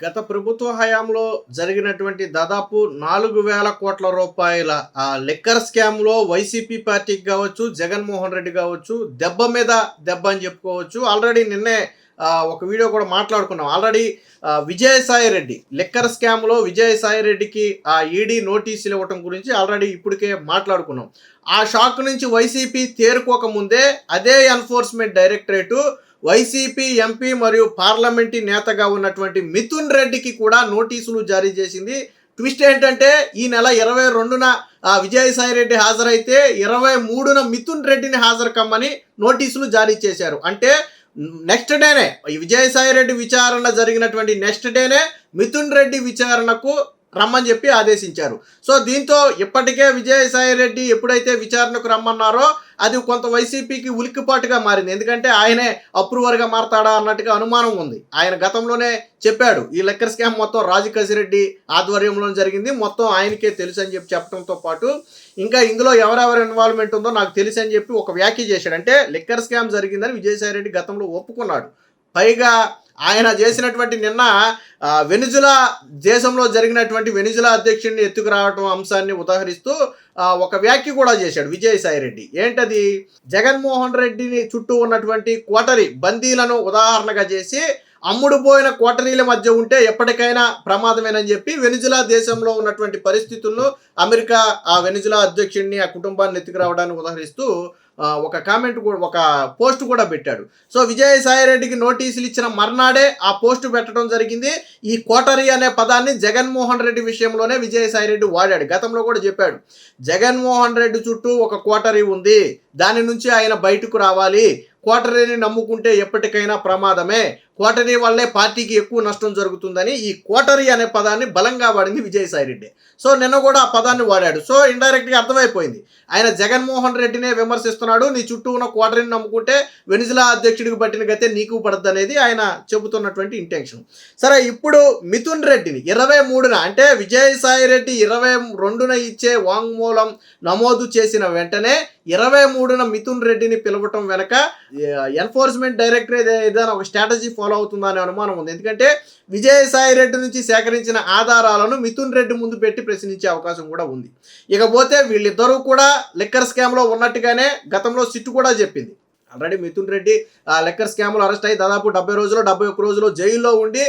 గత ప్రభుత్వ హయాంలో జరిగినటువంటి దాదాపు నాలుగు వేల కోట్ల రూపాయల ఆ లెక్కర్ స్కామ్లో వైసీపీ పార్టీకి కావచ్చు జగన్మోహన్ రెడ్డి కావచ్చు దెబ్బ మీద దెబ్బ అని చెప్పుకోవచ్చు. ఆల్రెడీ నిన్నే ఒక వీడియో కూడా మాట్లాడుకున్నాం. ఆల్రెడీ విజయసాయి రెడ్డి లెక్కర్ స్కామ్లో విజయసాయి రెడ్డికి ఆ ఈడీ నోటీసులు ఇవ్వటం గురించి ఆల్రెడీ ఇప్పటికే మాట్లాడుకున్నాం. ఆ షాక్ నుంచి వైసీపీ తేరుకోక ముందే అదే ఎన్ఫోర్స్మెంట్ డైరెక్టరేటు వైసీపీ ఎంపీ మరియు పార్లమెంటీ నేతగా ఉన్నటువంటి మిథున్ రెడ్డికి కూడా నోటీసులు జారీ చేసింది. ట్విస్ట్ ఏంటంటే ఈ నెల ఇరవై రెండున ఆ, విజయసాయి రెడ్డి హాజరైతే ఇరవై మూడున మిథున్ రెడ్డిని హాజరు కమ్మని నోటీసులు జారీ చేశారు. అంటే నెక్స్ట్ డేనే విజయసాయి రెడ్డి విచారణ జరిగినటువంటి నెక్స్ట్ డేనే మిథున్ రెడ్డి విచారణకు రమ్మని చెప్పి ఆదేశించారు. సో దీంతో ఇప్పటికే విజయసాయి రెడ్డి ఎప్పుడైతే విచారణకు రమ్మన్నారో అది కొంత వైసీపీకి ఉలిక్కిపాటుగా మారింది. ఎందుకంటే ఆయనే అప్రూవర్గా మారతాడా అన్నట్టుగా అనుమానం ఉంది. ఆయన గతంలోనే చెప్పాడు ఈ లెక్కర్ స్కామ్ మొత్తం రాజు రెడ్డి ఆధ్వర్యంలో జరిగింది. మొత్తం ఆయనకే తెలుసు అని చెప్పి చెప్పడంతో పాటు ఇంకా ఇందులో ఎవరెవరి ఇన్వాల్వ్మెంట్ ఉందో నాకు తెలుసు అని చెప్పి ఒక వ్యాఖ్య చేశాడు. అంటే లెక్కర్ స్కామ్ జరిగిందని విజయసాయి రెడ్డి గతంలో ఒప్పుకున్నాడు. పైగా ఆయన చేసినటువంటి నిన్న ఆ, వెనిజులా దేశంలో జరిగినటువంటి వెనిజులా అధ్యక్షుడిని ఎత్తుకురావటం అంశాన్ని ఉదాహరిస్తూ ఒక వ్యాఖ్య కూడా చేశాడు విజయసాయి రెడ్డి. ఏంటది? జగన్మోహన్ రెడ్డిని చుట్టూ ఉన్నటువంటి కోటరీ బందీలను ఉదాహరణగా చేసి అమ్ముడు పోయిన కోటరీల మధ్య ఉంటే ఎప్పటికైనా ప్రమాదమేనని చెప్పి వెనిజులా దేశంలో ఉన్నటువంటి పరిస్థితులను అమెరికా ఆ వెనిజులా అధ్యక్షుడిని ఆ కుటుంబాన్ని ఎత్తుకురావడానికి ఉదాహరిస్తూ ఒక కామెంట్ కూడా ఒక పోస్ట్ కూడా పెట్టాడు. సో విజయసాయి రెడ్డికి నోటీసులు ఇచ్చిన మర్నాడే ఆ పోస్ట్ పెట్టడం జరిగింది. ఈ కోటరీ అనే పదాన్ని జగన్మోహన్ రెడ్డి విషయంలోనే విజయసాయి రెడ్డి వాడాడు. గతంలో కూడా చెప్పాడు. జగన్మోహన్ రెడ్డి చుట్టూ ఒక కోటరీ ఉంది. దాని నుంచి ఆయన బయటకు రావాలి. కోటరీని నమ్ముకుంటే ఎప్పటికైనా ప్రమాదమే. కోటరీ వల్లే పార్టీకి ఎక్కువ నష్టం జరుగుతుందని ఈ కోటరీ అనే పదాన్ని బలంగా వాడింది విజయసాయి రెడ్డి సో నిన్న కూడా ఆ పదాన్ని వాడాడు. సో ఇండైరెక్ట్గా అర్థమైపోయింది. ఆయన జగన్మోహన్ రెడ్డినే విమర్శిస్తున్నాడు. నీ చుట్టూ ఉన్న క్వార్టరీని నమ్ముకుంటే వెనిజులా అధ్యక్షుడికి పట్టిన గతే నీకు పడద్దు అనేది ఆయన చెబుతున్నటువంటి ఇంటెన్షన్ సరే ఇప్పుడు మిథున్ రెడ్డిని ఇరవై మూడున అంటే విజయసాయి రెడ్డి ఇరవై రెండున ఇచ్చే వాంగ్మూలం నమోదు చేసిన వెంటనే ఇరవై మూడున మిథున్ రెడ్డిని పిలవటం వెనక ఎన్ఫోర్స్మెంట్ డైరెక్టరేట్ ఏదైనా ఒక స్ట్రాటజీ ఫాలో అవుతుందా అనే అనుమానం ఉంది. ఎందుకంటే విజయసాయి రెడ్డి నుంచి సేకరించిన ఆధారాలను మిథున్ రెడ్డి ముందు పెట్టి ప్రశ్నించే అవకాశం కూడా ఉంది. ఇకపోతే వీళ్ళిద్దరూ కూడా లిక్కర్ స్కామ్లో ఉన్నట్టుగానే గతంలో సిట్టు కూడా చెప్పింది. ఆల్రెడీ మిథున్ రెడ్డి ఆ లెక్కర్ స్కామ్లో అరెస్ట్ అయ్యి దాదాపు డెబ్బై రోజులు డెబ్బై ఒక్క రోజులు జైల్లో ఉండి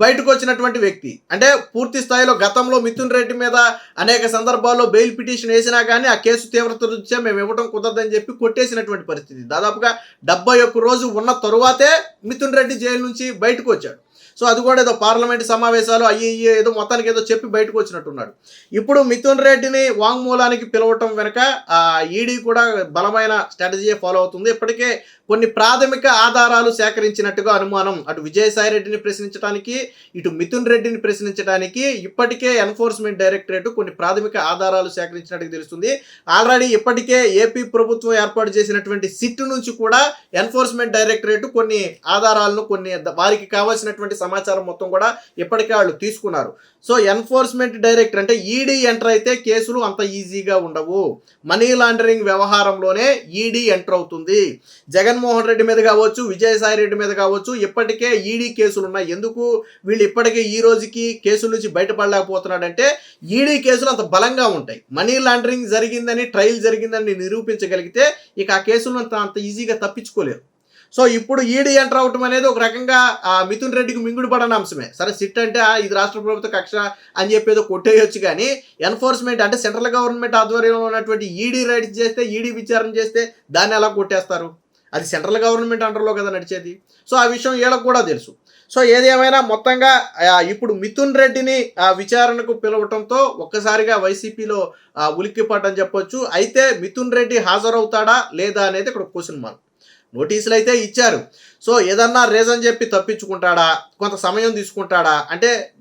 బయటకు వచ్చినటువంటి వ్యక్తి. అంటే పూర్తి స్థాయిలో గతంలో మిథున్ రెడ్డి మీద అనేక సందర్భాల్లో బెయిల్ పిటిషన్ వేసినా కానీ ఆ కేసు తీవ్రత దృష్ట్యా మేము ఇవ్వడం కుదరదని చెప్పి కొట్టేసినటువంటి పరిస్థితి. దాదాపుగా డెబ్బై ఒక్క రోజు ఉన్న తరువాతే మిథున్ రెడ్డి జైలు నుంచి బయటకు వచ్చాడు సో అది కూడా ఏదో పార్లమెంట్ సమావేశాలు అయ్యి ఏదో మొత్తానికి ఏదో చెప్పి బయటకు వచ్చినట్టున్నాడు. ఇప్పుడు మిథున్ రెడ్డిని వాంగ్మూలానికి పిలవటం వెనుక ఆ ఈడీ కూడా బలమైన స్ట్రాటజీ ఫాలో అవుతుంది. ఇప్పటికే కొన్ని ప్రాథమిక ఆధారాలు సేకరించినట్టుగా అనుమానం. అటు విజయసాయి రెడ్డిని ప్రశ్నించడానికి ఇటు మిథున్ రెడ్డిని ప్రశ్నించడానికి ఇప్పటికే ఎన్ఫోర్స్మెంట్ డైరెక్టరేట్ కొన్ని ప్రాథమిక ఆధారాలు సేకరించినట్టుగా తెలుస్తుంది. ఆల్రెడీ ఇప్పటికే ఏపీ ప్రభుత్వం ఏర్పాటు చేసినటువంటి సిట్ నుంచి కూడా ఎన్ఫోర్స్మెంట్ డైరెక్టరేట్ కొన్ని ఆధారాలను కొన్ని వారికి కావాల్సినటువంటి సమాచారం మొత్తం కూడా ఇప్పటికే వాళ్ళు తీసుకున్నారు. సో ఎన్ఫోర్స్మెంట్ డైరెక్టర్ అంటే ఈడీ ఎంటర్ అయితే కేసులు అంత ఈజీగా ఉండవు. మనీ లాండరింగ్ వ్యవహారంలోనే ఈడీ ఎంటర్ అవుతుంది. జగన్మోహన్ రెడ్డి మీద కావచ్చు విజయసాయి రెడ్డి మీద కావచ్చు ఇప్పటికే ఈడీ కేసులు ఉన్నాయి. ఎందుకు? వీళ్ళు ఇప్పటికే ఈ రోజుకి కేసుల నుంచి బయటపడలేకపోతున్నాడంటే ఈడీ కేసులు అంత బలంగా ఉంటాయి. మనీ లాండరింగ్ జరిగిందని ట్రయల్ జరిగిందని నిరూపించగలిగితే ఇక ఆ కేసులను అంత అంత ఈజీగా తప్పించుకోలేరు. సో ఇప్పుడు ఈడీ ఎంటర్ అవటం అనేది ఒక రకంగా మిథున్ రెడ్డికి మింగుడు పడని అంశమే. సరే సిట్ అంటే ఆ, ఇది రాష్ట్ర ప్రభుత్వ కక్ష అని చెప్పి ఏదో కొట్టేయొచ్చు కానీ ఎన్ఫోర్స్మెంట్ అంటే సెంట్రల్ గవర్నమెంట్ ఆధ్వర్యంలో ఉన్నటువంటి ఈడీ రైడ్స్ చేస్తే ఈడీ విచారణ చేస్తే దాన్ని ఎలా కొట్టేస్తారు? అది సెంట్రల్ గవర్నమెంట్ అండర్లో కదా నడిచేది. సో ఆ విషయం వీళ్ళకు కూడా తెలుసు. సో ఏది ఏమైనా మొత్తంగా ఇప్పుడు మిథున్ రెడ్డిని విచారణకు పిలవటంతో ఒక్కసారిగా వైసీపీలో ఉలిక్కిపాటని చెప్పొచ్చు. అయితే మిథున్ రెడ్డి హాజరవుతాడా లేదా అనేది ఇక్కడ క్వశ్చన్ మార్క్ నోటీసులు అయితే ఇచ్చారు. సో ఏదన్నా రీజన్ చెప్పి తప్పించుకుంటాడా? కొంత సమయం తీసుకుంటాడా? అంటే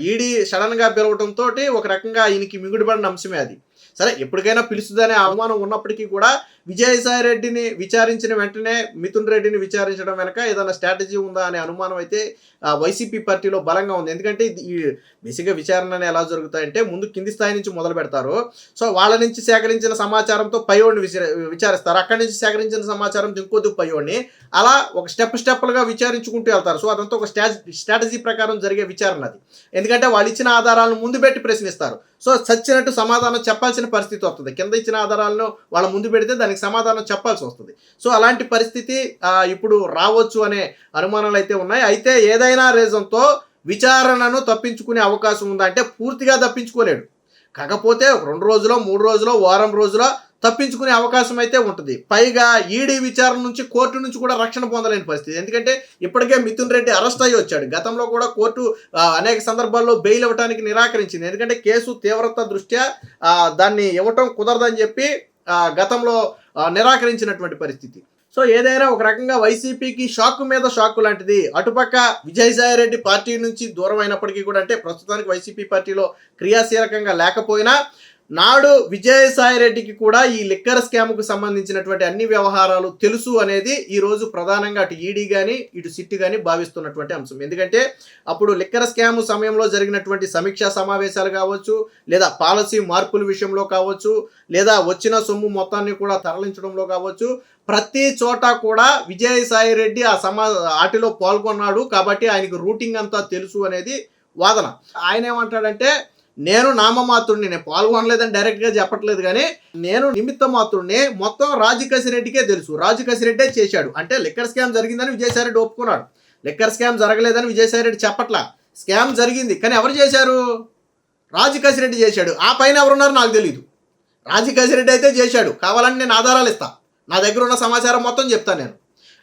ఈడీ సడన్గా పిలవటంతో ఒక రకంగా ఈయనకి మిగుడుబడిన అంశమే అది. సరే ఎప్పటికైనా పిలుస్తుందనే అవమానం ఉన్నప్పటికీ కూడా విజయసాయి రెడ్డిని విచారించిన వెంటనే మిథున్ రెడ్డిని విచారించడం వెనక ఏదైనా స్ట్రాటజీ ఉందా అనే అనుమానం అయితే వైసీపీ పార్టీలో బలంగా ఉంది. ఎందుకంటే ఈ బేసిక్గా విచారణ ఎలా జరుగుతాయంటే ముందు కింది స్థాయి నుంచి మొదలు పెడతారు. సో వాళ్ళ నుంచి సేకరించిన సమాచారంతో పైవాడిని విచారిస్తారు. అక్కడి నుంచి సేకరించిన సమాచారం ఇంకొద్దు పైవాడిని అలా ఒక స్టెప్ స్టెప్లుగా విచారించుకుంటూ వెళ్తారు. సో అదంతా ఒక స్ట్రా స్ట్రాటజీ ప్రకారం జరిగే విచారణ అది. ఎందుకంటే వాళ్ళు ఇచ్చిన ఆధారాలను ముందు పెట్టి ప్రశ్నిస్తారు. సో చచ్చినట్టు సమాధానం చెప్పాల్సిన పరిస్థితి వస్తుంది. కింద ఇచ్చిన ఆధారాలను వాళ్ళ ముందు పెడితే దానికి సమాధానం చెప్పాల్సి వస్తుంది. సో అలాంటి పరిస్థితి ఇప్పుడు రావచ్చు అనే అనుమానాలు అయితే ఉన్నాయి. అయితే ఏదైనా రీజన్తో విచారణను తప్పించుకునే అవకాశం ఉందా అంటే పూర్తిగా తప్పించుకోలేడు. కాకపోతే రెండు రోజులో మూడు రోజులో వారం రోజులో తప్పించుకునే అవకాశం అయితే ఉంటుంది. పైగా ఈడీ విచారణ నుంచి కోర్టు నుంచి కూడా రక్షణ పొందలేని పరిస్థితి. ఎందుకంటే ఇప్పటికే మిథున్ రెడ్డి అరెస్ట్ అయ్యి వచ్చాడు. గతంలో కూడా కోర్టు అనేక సందర్భాల్లో బెయిల్ ఇవ్వడానికి నిరాకరించింది. ఎందుకంటే కేసు తీవ్రత దృష్ట్యా దాన్ని ఇవ్వటం కుదరదని చెప్పి గతంలో నిరాకరించినటువంటి పరిస్థితి. సో ఏదైనా ఒక రకంగా వైసీపీకి షాక్ మీద షాక్ లాంటిది అటుపక్క విజయసాయిరెడ్డి పార్టీ నుంచి దూరం అయినప్పటికీ కూడా అంటే ప్రస్తుతానికి వైసీపీ పార్టీలో క్రియాశీలకంగా లేకపోయినా నాడు విజయసాయి రెడ్డికి కూడా ఈ లిక్కర్ స్కామ్కు సంబంధించినటువంటి అన్ని వ్యవహారాలు తెలుసు అనేది ఈ రోజు ప్రధానంగా అటు ఈడీ కానీ ఇటు సిట్ కానీ భావిస్తున్నటువంటి అంశం. ఎందుకంటే అప్పుడు లిక్కర్ స్కామ్ సమయంలో జరిగినటువంటి సమీక్షా సమావేశాలు కావచ్చు లేదా పాలసీ మార్పుల విషయంలో కావచ్చు లేదా వచ్చిన సొమ్ము మొత్తాన్ని కూడా తరలించడంలో కావచ్చు ప్రతి చోట కూడా విజయసాయి రెడ్డి ఆ సమా ఆటిలో పాల్గొన్నాడు కాబట్టి ఆయనకు రూటింగ్ అంతా తెలుసు అనేది వాదన. ఆయన ఏమంటాడంటే నేను నామమాత్రుడిని నేను పాల్గొనలేదని డైరెక్ట్గా చెప్పట్లేదు కానీ నేను నిమిత్త మాత్రుడిని మొత్తం రాజకసిరెడ్డికే తెలుసు. రాజకసిరెడ్డే చేశాడు. అంటే లిక్కర్ స్కామ్ జరిగిందని విజయసాయిరెడ్డి ఒప్పుకున్నాడు. లిక్కర్ స్కామ్ జరగలేదని విజయసాయిరెడ్డి చెప్పట్లా. స్కామ్ జరిగింది. కానీ ఎవరు చేశారు? రాజకసిరెడ్డి చేశాడు. ఆ పైన ఎవరున్నారో నాకు తెలియదు రాజకసిరెడ్డి అయితే చేశాడు. కావాలని నేను ఆధారాలు ఇస్తా. నా దగ్గర ఉన్న సమాచారం మొత్తం చెప్తాను నేను.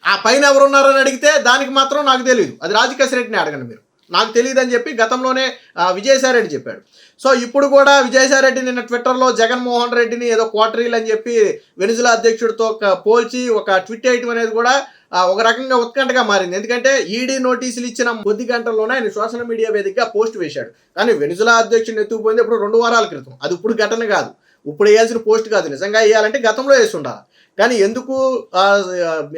ఆ పైన ఎవరున్నారని అడిగితే దానికి మాత్రం నాకు తెలియదు అది రాజకసిరెడ్డిని అడగండి మీరు. నాకు తెలియదు అని చెప్పి గతంలోనే విజయసాయిరెడ్డి చెప్పాడు. సో ఇప్పుడు కూడా విజయసాయిరెడ్డి నిన్న ట్విట్టర్లో జగన్మోహన్ రెడ్డిని ఏదో క్వార్టరీలు అని చెప్పి వెనుజులా అధ్యక్షుడితో పోల్చి ఒక ట్విట్ చేయటం అనేది కూడా ఒక రకంగా ఉత్కంఠగా మారింది. ఎందుకంటే ఈడీ నోటీసులు ఇచ్చిన కొద్ది గంటల్లోనే ఆయన సోషల్ మీడియా వేదికగా పోస్ట్ వేశాడు. కానీ వెనుజులా అధ్యక్షుడిని ఎత్తుకుపోయింది ఇప్పుడు రెండు వారాల క్రితం. అది ఇప్పుడు ఘటన కాదు. ఇప్పుడు వేయాల్సిన పోస్ట్ కాదు. నిజంగా వేయాలంటే గతంలో వేసి ఉండాలి కానీ ఎందుకు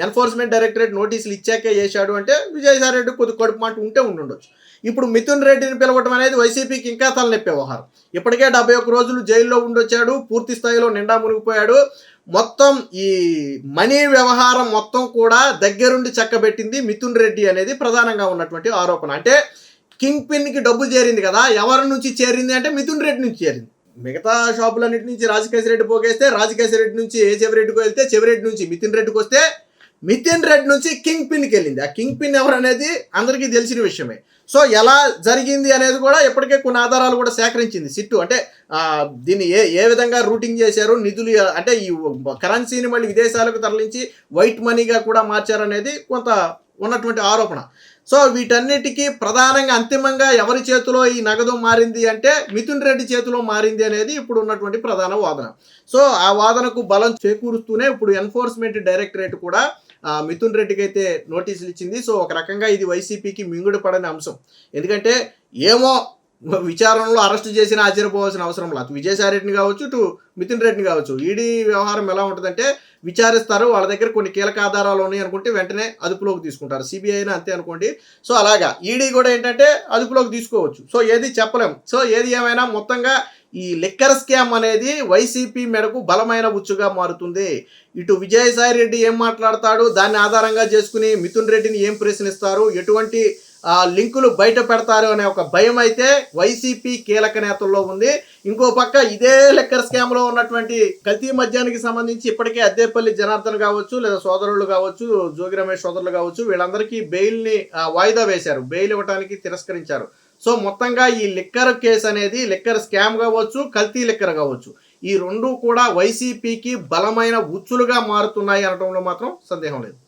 ఎన్ఫోర్స్మెంట్ డైరెక్టరేట్ నోటీసులు ఇచ్చాకే చేశాడు అంటే విజయసాయి రెడ్డి కొద్ది కడుపు మాట ఉంటే ఉండుండొచ్చు. ఇప్పుడు మిథున్ రెడ్డిని పిలవటం అనేది వైసీపీకి ఇంకా తలనొప్పి వ్యవహారం. ఇప్పటికే డెబ్బై ఒక్క రోజులు జైల్లో ఉండొచ్చాడు పూర్తి స్థాయిలో నిండా మునిగిపోయాడు. మొత్తం ఈ మనీ వ్యవహారం మొత్తం కూడా దగ్గరుండి చక్కబెట్టింది మిథున్ రెడ్డి అనేది ప్రధానంగా ఉన్నటువంటి ఆరోపణ. అంటే కింగ్ పిన్కి డబ్బు చేరింది కదా ఎవరి నుంచి చేరింది అంటే మిథున్ రెడ్డి నుంచి చేరింది. మిగతా షాపులన్నిటి నుంచి రాజకేశ్వర రెడ్డి పోగేస్తే రాజకేశ్వర రెడ్డి నుంచి ఏ చెవిరెడ్డికి వెళ్తే చెవిరెడ్డి నుంచి మితిన్ రెడ్డికి వస్తే మితిన్ రెడ్డి నుంచి కింగ్ పిన్కి వెళ్ళింది. ఆ కింగ్ పిన్ ఎవరు అనేది అందరికీ తెలిసిన విషయమే. సో ఎలా జరిగింది అనేది కూడా ఇప్పటికే కొన్ని ఆధారాలు కూడా సేకరించింది. సిట్టు అంటే దీన్ని ఏ ఏ విధంగా రూటింగ్ చేశారు నిధులు అంటే ఈ కరెన్సీని మళ్ళీ విదేశాలకు తరలించి వైట్ మనీగా కూడా మార్చారనేది కొంత ఉన్నటువంటి ఆరోపణ. సో వీటన్నిటికీ ప్రధానంగా అంతిమంగా ఎవరి చేతిలో ఈ నగదు మారింది అంటే మిథున్ రెడ్డి చేతిలో మారింది అనేది ఇప్పుడు ఉన్నటువంటి ప్రధాన వాదన. సో ఆ వాదనకు బలం చేకూరుస్తూనే ఇప్పుడు ఎన్ఫోర్స్మెంట్ డైరెక్టరేట్ కూడా మిథున్ రెడ్డికి అయితే నోటీసులు ఇచ్చింది. సో ఒక రకంగా ఇది వైసీపీకి మింగుడు పడని అంశం. ఎందుకంటే ఏమో విచారణలో అరెస్ట్ చేసిన ఆశ్చర్యపోవాల్సిన అవసరం లేదు. విజయసాయి రెడ్డిని కావచ్చు ఇటు మిథున్ రెడ్డిని కావచ్చు. ఈడీ వ్యవహారం ఎలా ఉంటుందంటే విచారిస్తారు. వాళ్ళ దగ్గర కొన్ని కీలక ఆధారాలు ఉన్నాయి అనుకుంటే వెంటనే అదుపులోకి తీసుకుంటారు. సిబిఐ అంతే అనుకోండి. సో అలాగా. ఈడీ కూడా ఏంటంటే అదుపులోకి తీసుకోవచ్చు. సో ఏది చెప్పలేం. సో ఏది ఏమైనా మొత్తంగా ఈ లిక్కర్ స్కామ్ అనేది వైసీపీ మేరకు బలమైన ఉచ్చుగా మారుతుంది. ఇటు విజయసాయి రెడ్డి ఏం మాట్లాడతాడు? దాన్ని ఆధారంగా చేసుకుని మిథున్ రెడ్డిని ఏం ప్రశ్నిస్తారు? ఎటువంటి లింకులు బయట పెడతారు అనే ఒక భయం అయితే వైసీపీ కీలక నేతల్లో ఉంది. ఇంకో పక్క ఇదే లెక్కర్ స్కామ్లో ఉన్నటువంటి కల్తీ మద్యానికి సంబంధించి ఇప్పటికే అద్దేపల్లి జనార్దన్ కావచ్చు లేదా సోదరులు కావచ్చు జోగి రమేష్ సోదరులు కావచ్చు వీళ్ళందరికీ బెయిల్ని వాయిదా వేశారు. బెయిల్ ఇవ్వడానికి తిరస్కరించారు. సో మొత్తంగా ఈ లిక్కర్ కేసు అనేది లిక్కర్ స్కామ్ కావచ్చు కల్తీ లిక్కర్ కావచ్చు ఈ రెండు కూడా వైసీపీకి బలమైన ఉచ్చులుగా మారుతున్నాయి అనడంలో మాత్రం సందేహం లేదు.